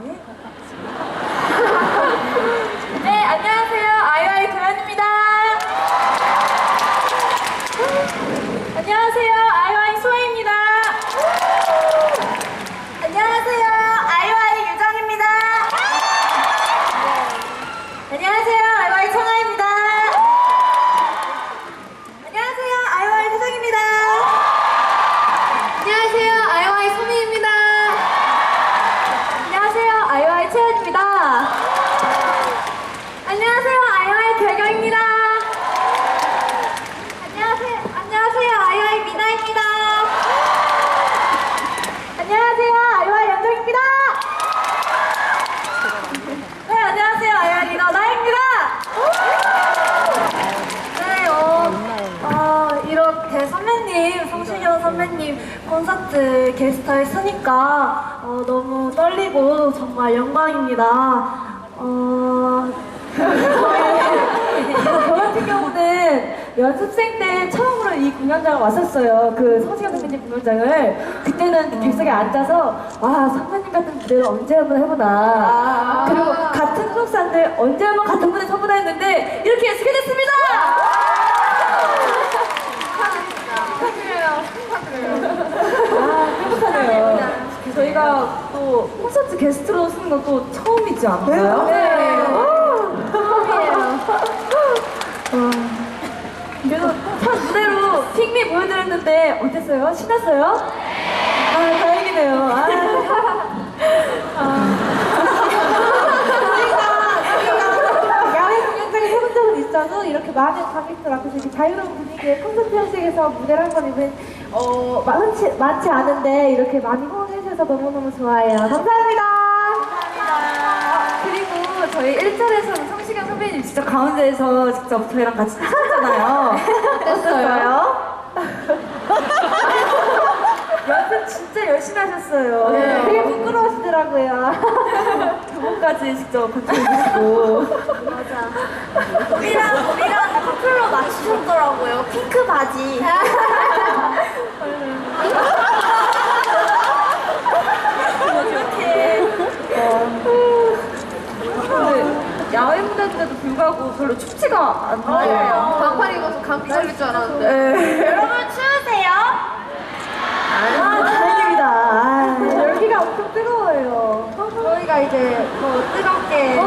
ね。 콘서트 게스트에 서니까 어, 너무 떨리고 정말 영광입니다. 어, 저 같은 경우는 연습생 때 처음으로 이 공연장을 왔었어요. 그 성시경 선배님 공연장을. 그때는 객석에 앉아서 와 선배님 같은 무대를 언제 한번 해보나. 그리고 같은 소속사인데 언제 한번 같은 무대 서보나 했는데 이렇게 됐습니다. 아, 행복하네요. 저희가 또 콘서트 게스트로 쓰는 것도 처음이지 않나요? 네. 그래서 첫 무대로 핑미 보여드렸는데 어땠어요? 신났어요? 아 다행이네요. 아. 야 외 공연장에 해본 적은 있어도 이렇게 많은 관객들 앞에서 이렇게 자유로운 분위기의 콘서트 형식에서 무대를 한 건 이번 어, 많지, 많지 않은데 이렇게 많이 호응해주셔서 너무너무 좋아해요. 감사합니다. 그리고 저희 1절에서는 성시경 선배님 진짜 가운데에서 직접 저희랑 같이 하셨잖아요. 어땠어요? 연습 진짜 열심히 하셨어요. 네. 되게 부끄러우시더라고요. 그것까지 직접 컨트롤해주시고. 맞아. 우리랑 우리랑 커플로 맞추셨더라고요. 핑크 바지. 근데 야외 무대인데도 불구하고 별로 춥지가 않나요? 반팔 입어서 감기 걸릴 줄 알았는데. 네. 여러분 추우세요? 아, 다행입니다. 아. 열기가 엄청 뜨거워요. 저희가 이제 더 뜨겁게